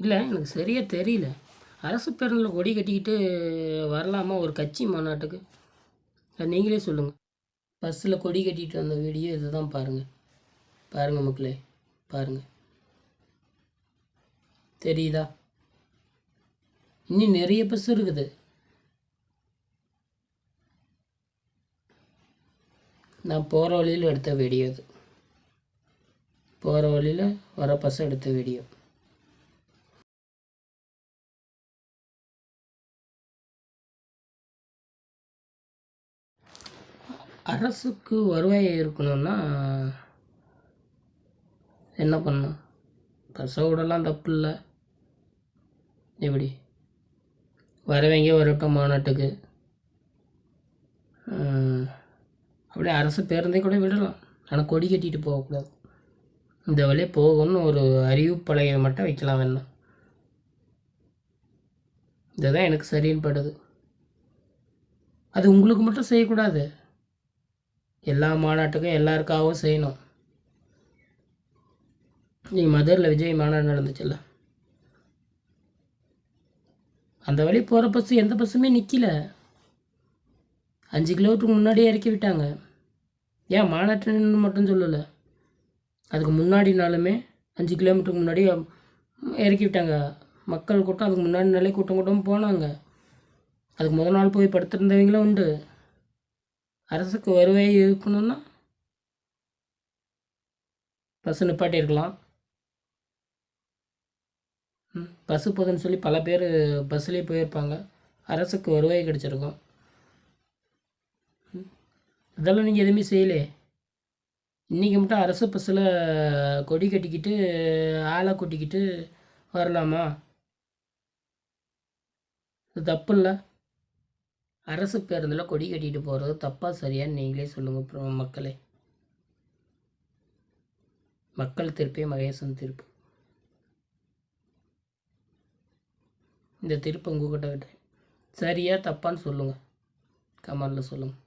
இல்லை எனக்கு சரியாக தெரியல. அரசு பேருந்தில் கொடி கட்டிக்கிட்டு வரலாமா ஒரு கட்சி மாநாட்டுக்கு? அது நீங்களே சொல்லுங்கள் பஸ்ஸில் கொடி கட்டிட்டு வந்த வீடியோ இதுதான் பாருங்கள் பாருங்கள் மக்களே பாருங்கள் தெரியுதா? இன்னும் நிறைய பஸ் இருக்குது. நான் போகிற வழியில் எடுத்த வீடியோ இது. போகிற வழியில் வர பஸ் எடுத்த வீடியோ. அரசுக்கு வருவாய் இருக்கணும்னா என்ன பண்ணணும்? கசவோடலாம் தப்பு இல்லை. எப்படி? வரவங்க வரட்டும் மாநாட்டுக்கு. அப்படியே அரசு பேருந்தே கூட விடலாம். ஆனால் கொடி கட்டிட்டு போகக்கூடாது. இந்த வழியே போகணும்னு ஒரு அறிவிப்பலகை மட்டும் வைக்கலாம் வேணும் இதுதான் எனக்கு சரின்னு படுது அது உங்களுக்கு மட்டும் செய்யக்கூடாது. எல்லா மாநாட்டுக்கும் எல்லாருக்காகவும் செய்யணும். நீங்கள் மதுரில் விஜய் மாநாடு நடந்துச்சுல்ல? அந்த வழி போகிற பஸ்ஸு எந்த பஸ்ஸுமே நிற்கல அஞ்சு கிலோமீட்டருக்கு முன்னாடியே இறக்கி விட்டாங்க. ஏன் மாநாட்டுன்னு மட்டும் சொல்லலை? அதுக்கு முன்னாடினாலுமே அஞ்சு கிலோமீட்டருக்கு முன்னாடி இறக்கி விட்டாங்க. மக்கள் கூட்டம் அதுக்கு முன்னாடி நாளே கூட்டம் கூட்டம் போனாங்க. அதுக்கு முதல் நாள் போய் படுத்திருந்தவங்களும் உண்டு. அரசுக்கு வருவாய் இருக்கணும்னா பஸ் நிப்பாட்டியிருக்கலாம். ம் பஸ்ஸு போதுன்னு சொல்லி பல பேர் பஸ்ஸுலேயே போயிருப்பாங்க. அரசுக்கு வருவாய் கிடச்சிருக்கும். இதெல்லாம் நீங்கள் எதுவுமே செய்யலே இன்றைக்கி மட்டும் அரசு பஸ்ஸில் கொடி கட்டிக்கிட்டு ஆளை கூட்டிக்கிட்டு வரலாமா? இது தப்பு இல்லை. அரசு பேருந்தில் கொடி கட்டிட்டு போகிறது தப்பாக சரியான்னு நீங்களே சொல்லுங்கள் அப்புறம் மக்களே. மக்கள் திருப்பே மகேசன் திருப்பு. இந்த திருப்பு உங்ககிட்ட விட்டேன். சரியா தப்பான்னு சொல்லுங்கள் கமெண்டில் சொல்லுங்கள்